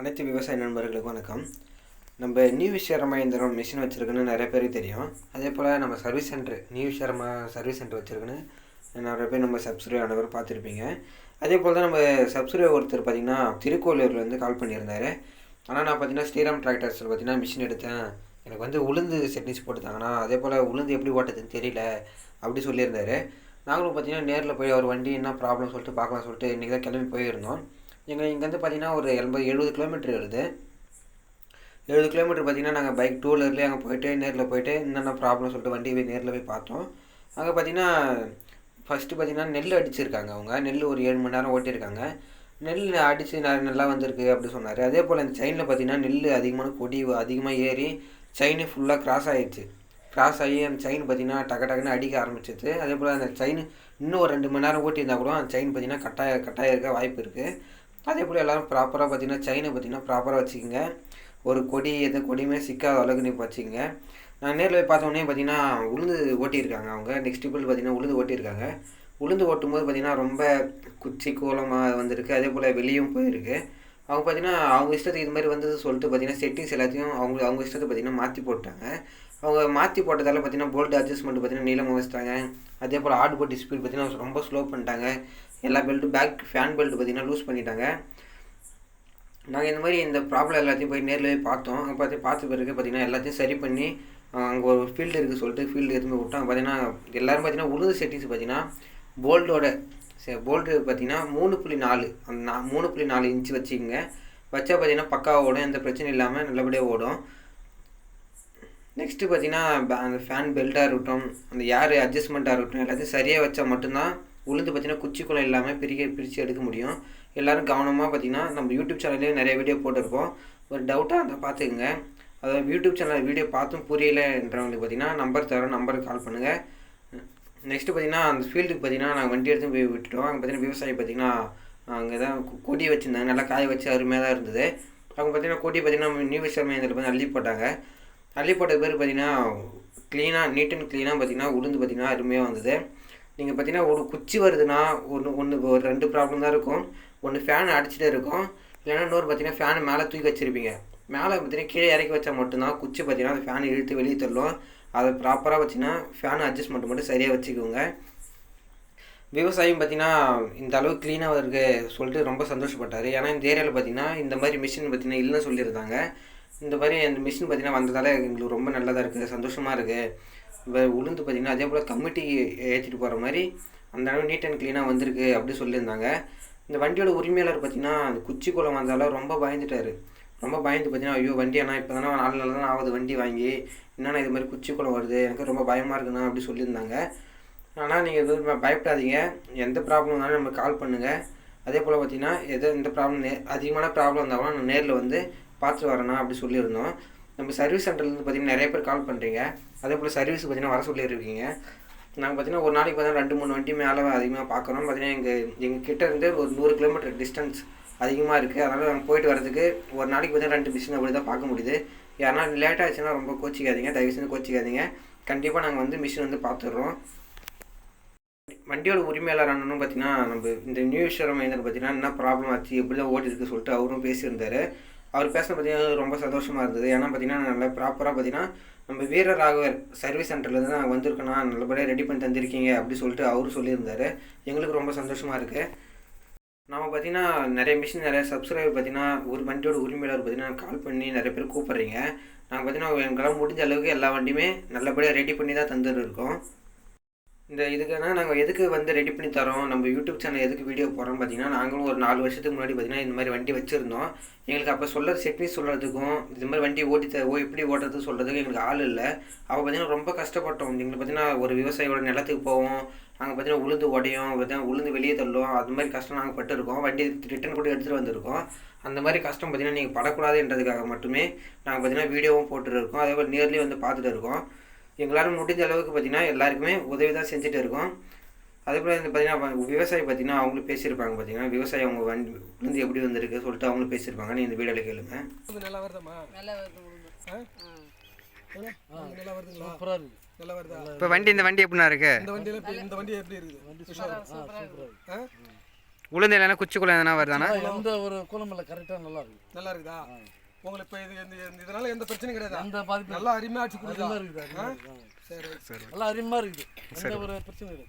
அனைத்து விவசாய நண்பர்களுக்கும் வணக்கம். நம்ம நியூ ஷேரமா இயந்திரம் மிஷின் வச்சுருக்குன்னு நிறைய பேருக்கு தெரியும். அதே போல் நம்ம சர்வீஸ் சென்டர் நியூ ஷேரமா சர்வீஸ் சென்டர் வச்சுருக்குன்னு நிறைய பேர் நம்ம சப்ஸ்கிரைப் ஆனவர் பார்த்துருப்பீங்க. அதே போல் தான் நம்ம சப்ஸ்கிரைப் ஒருத்தர் பார்த்திங்கன்னா திருக்கோவிலூர்லேருந்து கால் பண்ணியிருந்தார். ஆனால் நான் பார்த்தீங்கன்னா ஸ்ரீராம் டிராக்டர்ஸில் பார்த்தீங்கன்னா மிஷின் எடுத்தேன். எனக்கு வந்து உளுந்து செட்னிஸ் போட்டுத்தாங்கண்ணா அதே போல் உளுந்து எப்படி ஓட்டுறதுன்னு தெரியல அப்படி சொல்லியிருந்தார். நாங்களும் பார்த்தீங்கன்னா நேரில் போய் அவர் வண்டி என்ன ப்ராப்ளம் சொல்லிட்டு பார்க்கலாம் சொல்லிட்டு இன்றைக்கி தான் கிளம்பி போயிருந்தோம். எங்கள் இங்கேருந்து பார்த்திங்கன்னா ஒரு எண்பது எழுபது கிலோமீட்டர் வருது. எழுபது கிலோமீட்டர் பார்த்திங்கன்னா நாங்கள் பைக் டூ வீலர்லேயே அங்கே போயிட்டு நேரில் போயிட்டு என்னென்ன ப்ராப்ளம் சொல்லிட்டு வண்டி போய் நேரில் போய் பார்த்தோம். அங்கே பார்த்தீங்கன்னா ஃபஸ்ட்டு பார்த்தீங்கன்னா நெல் அடிச்சிருக்காங்க அவங்க. நெல் ஒரு ஏழு மணி நேரம் ஓட்டியிருக்காங்க. நெல் அடித்து நல்லா வந்திருக்கு அப்படி சொன்னார். அதே போல் இந்த செயினில் பார்த்திங்கன்னா நெல் அதிகமான கொடி அதிகமாக ஏறி செயின் ஃபுல்லாக கிராஸ் ஆகிடுச்சு கிராஸ் ஆகி அந்த செயின் பார்த்தீங்கன்னா டக்கு டக்குன்னு அடிக்க ஆரம்பிச்சிது அதே போல் அந்த செயின் இன்னும் ஒரு ரெண்டு மணி நேரம் ஓட்டியிருந்தா கூட அந்த செயின் பார்த்திங்கன்னா கட்டாய கட்டாய இருக்க வாய்ப்பு இருக்குது அதே போல் எல்லோரும் ப்ராப்பராக பார்த்தீங்கன்னா செயினை பார்த்தீங்கன்னா ப்ராப்பராக வச்சுக்கோங்க. ஒரு கொடி எந்த கொடியுமே சிக்காத அளவுக்கு நீ வச்சுக்கோங்க. நான் நேரில் போய் பார்த்தோன்னே பார்த்தீங்கன்னா உளுந்து ஓட்டியிருக்காங்க அவங்க. நெக்ஸ்ட் பில் பார்த்தீங்கன்னா உளுந்து ஓட்டியிருக்காங்க. உளுந்து ஓட்டும் போது பார்த்தீங்கன்னா ரொம்ப குச்சி கோலமாக வந்திருக்கு. அதே போல் வெளியும் போயிருக்கு. அவங்க பார்த்தீங்கன்னா அவங்க இஷ்டத்துக்கு இது மாதிரி வந்தது சொல்லிட்டு பார்த்தீங்கன்னா செட்டிங்ஸ் எல்லாத்தையும் அவங்க அவங்க இஷ்டத்தை பார்த்தீங்கன்னா மாற்றி போட்டாங்க. அவங்க மாற்றி போட்டதால் பார்த்தீங்கன்னா போல்ட் அட்ஜஸ்ட்மெண்ட் பார்த்தீங்கன்னா நீளமாக வச்சுட்டாங்க. அதே போல் ஆடு போட்டி ஸ்பீட் பார்த்தீங்கன்னா ரொம்ப ஸ்லோ பண்ணிட்டாங்க. எல்லா பெல்ட்டும் பேக் ஃபேன் பெல்ட் பார்த்திங்கன்னா லூஸ் பண்ணிட்டாங்க. நாங்கள் இந்த மாதிரி இந்த ப்ராப்ளம் எல்லாத்தையும் போய் நேரில் போய் பார்த்தோம். அங்கே பார்த்து பார்த்த பிறகு பார்த்தீங்கன்னா எல்லாத்தையும் சரி பண்ணி அங்கே ஒரு ஃபீல்டு இருக்குது சொல்லிட்டு ஃபீல்டு எடுத்து விட்டோம். பார்த்தீங்கன்னா எல்லோரும் பார்த்தீங்கன்னா உழுது செட்டிங்ஸ் பார்த்தீங்கன்னா போல்டோட சரி போல்டு பார்த்தீங்கன்னா மூணு புள்ளி நாலு. அந்த நா மூணு புள்ளி நாலு இன்ச்சு வச்சுக்கோங்க. வச்சா பார்த்தீங்கன்னா பக்காவாக ஓடும். எந்த பிரச்சனையும் இல்லாமல் நல்லபடியாக ஓடும். நெக்ஸ்ட்டு பார்த்தீங்கன்னா அந்த ஃபேன் பெல்ட்டாக இருக்கட்டும் அந்த ஏர் அட்ஜஸ்ட்மெண்ட்டாக இருக்கட்டும் எல்லாத்தையும் சரியாக வச்சா மட்டும்தான் உளுந்து பார்த்தீங்கன்னா குச்சிக்குளம் இல்லாமல் பிரிக்க பிரித்து எடுக்க முடியும். எல்லோரும் கவனமாக பார்த்தீங்கன்னா நம்ம யூடியூப் சேனல்லேயும் நிறைய வீடியோ போட்டிருப்போம். ஒரு டவுட்டாக இருந்தால் பார்த்துக்குங்க அதாவது யூடியூப் சேனல் வீடியோ பார்த்தும் புரியலைன்றவங்களுக்கு பார்த்தீங்கன்னா நம்பர் தரோம் நம்பருக்கு கால் பண்ணுங்கள் நெக்ஸ்ட்டு பார்த்தீங்கன்னா அந்த ஃபீல்டுக்கு பார்த்தீங்கன்னா நாங்கள் வண்டி எடுத்து போய் விட்டுட்டோம். அங்கே பார்த்தீங்கன்னா விவசாயி பார்த்தீங்கன்னா அங்கே தான் கொடி வச்சுருந்தாங்க. நல்லா காய வச்சு அருமையாக தான் இருந்தது. அவங்க பார்த்திங்கன்னா கொடி பார்த்தீங்கன்னா நியூ விஷயம் இதில் வந்து அள்ளி போட்டாங்க. அள்ளி போட்ட பேர் பார்த்தீங்கன்னா க்ளீனாக நீட் அண்ட் க்ளீனாக பார்த்தீங்கன்னா உளுந்து பார்த்திங்கன்னா அருமையாக வந்தது. நீங்கள் பார்த்தீங்கன்னா ஒரு குச்சி வருதுன்னா ஒன்று ஒன்று ஒரு ரெண்டு ப்ராப்ளம் தான் இருக்கும். ஒன்று ஃபேன் அடிச்சுட்டே இருக்கும். இல்லைன்னா இன்னொரு பார்த்தீங்கன்னா ஃபேனை மேலே தூக்கி வச்சுருப்பீங்க. மேலே பார்த்தீங்கன்னா கீழே இறக்கி வச்சா மட்டும்தான் குச்சி பார்த்தீங்கன்னா அந்த ஃபேன் இழுத்து வெளியே தள்ளும். அதை ப்ராப்பராக வச்சுன்னா ஃபேன் அட்ஜஸ்ட்மெண்ட் மட்டும் சரியாக வச்சுக்கோங்க. விவசாயம் பார்த்தீங்கன்னா இந்த அளவு க்ளீனாக இருக்கு சொல்லிட்டு ரொம்ப சந்தோஷப்பட்டார். ஏன்னா இந்த ஏரியாவில் பார்த்தீங்கன்னா இந்த மாதிரி மிஷின் பார்த்தீங்கன்னா இல்லைன்னு சொல்லியிருந்தாங்க. இந்த மாதிரி அந்த மிஷின் பார்த்தீங்கன்னா வந்ததால் எங்களுக்கு ரொம்ப நல்லதாக இருக்குது சந்தோஷமாக இருக்குது உளுந்து பார்த்தீங்கன்னா அதே போல் கமிட்டி ஏற்றிட்டு போகிற மாதிரி அந்த அளவு நீட் அண்ட் க்ளீனாக வந்திருக்கு அப்படி சொல்லியிருந்தாங்க. இந்த வண்டியோட உரிமையாளர் பார்த்தீங்கன்னா அந்த குச்சி குளம் வந்தாலும் ரொம்ப பயந்துட்டார். ரொம்ப பயந்து பார்த்தீங்கன்னா ஐயோ வண்டி ஆனால் இப்போ தானே நாலு நாள் தான் ஆகுது வண்டி வாங்கி. என்னென்னா இது மாதிரி குச்சி குளம் வருது? எனக்கு ரொம்ப பயமாக இருக்குண்ணா அப்படி சொல்லியிருந்தாங்க. ஆனால் நீங்கள் எதுவும் பயப்படாதீங்க. எந்த ப்ராப்ளம் இருந்தாலும் நம்ம கால் பண்ணுங்கள் அதே போல் பார்த்தீங்கன்னா எது இந்த ப்ராப்ளம் நே அதிகமான ப்ராப்ளம் இருந்தாலும் நான் நேரில் வந்து பார்த்துட்டு வரேண்ணா அப்படி சொல்லியிருந்தோம். நம்ம சர்வீஸ் சென்டர்லேருந்து பார்த்தீங்கன்னா நிறைய பேர் கால் பண்ணுறீங்க அதே போல் சர்வீஸ் பார்த்தீங்கன்னா வர சொல்லியிருக்கீங்க. நாங்கள் பார்த்தீங்கன்னா ஒரு நாளைக்கு பார்த்தீங்கன்னா ரெண்டு மூணு வண்டி மேலே அதிகமாக பார்க்குறோம். பார்த்தீங்கன்னா எங்கள் எங்கள் கிட்ட இருந்து ஒரு நூறு கிலோமீட்டர் டிஸ்டன்ஸ் அதிகமாக இருக்குது அதனால் நாங்கள் போயிட்டு வரதுக்கு ஒரு நாளைக்கு பார்த்தீங்கன்னா ரெண்டு மிஷின் அப்படி தான் பார்க்க முடியுது. யாருன்னா லேட் ஆச்சுன்னா ரொம்ப கோச்சிக்காதீங்க. தயவு செஞ்சு கோச்சிக்காதீங்க. கண்டிப்பாக நாங்கள் வந்து மிஷின் வந்து பார்த்துடுறோம் வண்டியோட உரிமையாளர் அண்ணனும் பார்த்தீங்கன்னா நம்ம இந்த நியூ ஷோரூம் பார்த்தீங்கன்னா என்ன ப்ராப்ளம் ஆச்சு எப்படிலாம் ஓடி சொல்லிட்டு அவரும் பேசியிருந்தார். அவர் பேசின பார்த்தீங்கன்னா ரொம்ப சந்தோஷமாக இருந்தது. ஏன்னா பார்த்தீங்கன்னா நல்லா ப்ராப்பராக பார்த்தீங்கன்னா நம்ம வீர ராகவர் சர்வீஸ் சென்டர்லேருந்து நாங்கள் வந்திருக்கோண்ணா நல்லபடியாக ரெடி பண்ணி தந்திருக்கீங்க அப்படி சொல்லிட்டு அவரும் சொல்லியிருந்தார். எங்களுக்கு ரொம்ப சந்தோஷமாக இருக்குது நம்ம பார்த்தீங்கன்னா நிறைய மிஷின் நிறைய சப்ஸ்கிரைபர் பார்த்தீங்கன்னா ஒரு வண்டியோட உரிமையாளர் பார்த்தீங்கன்னா கால் பண்ணி நிறைய பேர் கூப்பிட்றீங்க. நாங்கள் பார்த்தீங்கன்னா எங்களால் முடிஞ்ச அளவுக்கு எல்லா வண்டியுமே நல்லபடியாக ரெடி பண்ணி தான் தந்துட்டு இருக்கோம். இந்த இதுக்கான நாங்கள் எதுக்கு வந்து ரெடி பண்ணி தரோம்? நம்ம யூடியூப் சேனல் எதுக்கு வீடியோ போகிறோம் பார்த்தீங்கன்னா நாங்களும் ஒரு நாலு வருஷத்துக்கு முன்னாடி பார்த்தீங்கன்னா இந்த மாதிரி வண்டி வச்சுருந்தோம். எங்களுக்கு அப்போ சொல்கிற செட்னிஸ் சொல்கிறதுக்கும் இது மாதிரி வண்டி ஓட்டி த ஓ எப்படி ஓட்டுறது சொல்கிறதுக்கும் எங்களுக்கு ஆள் இல்லை. அப்போ பார்த்தீங்கன்னா ரொம்ப கஷ்டப்பட்டோம். எங்களுக்கு பார்த்தீங்கன்னா ஒரு விவசாயியோட நிலத்துக்கு போவோம். அங்கே பார்த்தீங்கன்னா உளுந்து உடையும் பார்த்தீங்கன்னா உளுந்து வெளியே தள்ளும் அது மாதிரி கஷ்டம் நாங்கள் பட்டுருக்கோம். வண்டி ரிட்டன் கூட எடுத்துகிட்டு வந்திருக்கோம். அந்த மாதிரி கஷ்டம் பார்த்தீங்கன்னா நீங்கள் படக்கூடாதுன்றதுக்காக மட்டுமே நாங்கள் பார்த்தீங்கன்னா வீடியோவும் போட்டுருக்கோம் அதே போல் நேர்லேயும் வந்து பார்த்துட்டு இருக்கோம். எங்களால் முடிஞ்ச அளவுக்கு பார்த்தீங்கன்னா எல்லாருக்குமே உதவி தான் செஞ்சுட்டு இருக்கோம். அதே போல் இந்த பார்த்தீங்கன்னா விவசாயி பார்த்தீங்கன்னா அவங்களும் பேசியிருப்பாங்க பார்த்தீங்கன்னா விவசாயி அவங்க வண்டி உளுந்து எப்படி வந்திருக்கு சொல்லிட்டு அவங்களும் பேசியிருப்பாங்க. நீ இந்த வீடியோவில் கேளுங்க. நல்லா வருதாம்மா நல்லா வருது நல்லா வருதா? இப்போ வண்டி இந்த வண்டி எப்படின்னா இருக்கு? இந்த வண்டியில இப்ப இந்த வண்டி எப்படி இருக்குது? சூப்பரா சூப்பரா இருக்கு? உளுந்து இல்லைன்னா குச்சிக்குள்ள எதனா வருதாண்ணா? ஆனா எந்த ஒரு குளம் இல்லை. கரெக்டாக நல்லா இருக்கு. நல்லா இருக்குதா? உங்களுக்கு இப்போ இது இந்த இதனால எந்த பிரச்சனையும் கிடையாதா. அந்த பாதிப்பு நல்லா அருமையாக ஆச்சு கொடுக்குதா அருமையாக இருக்குது. சரி சரி நல்லா அருமையாக இருக்குது. எந்த ஒரு பிரச்சனையும் இல்லை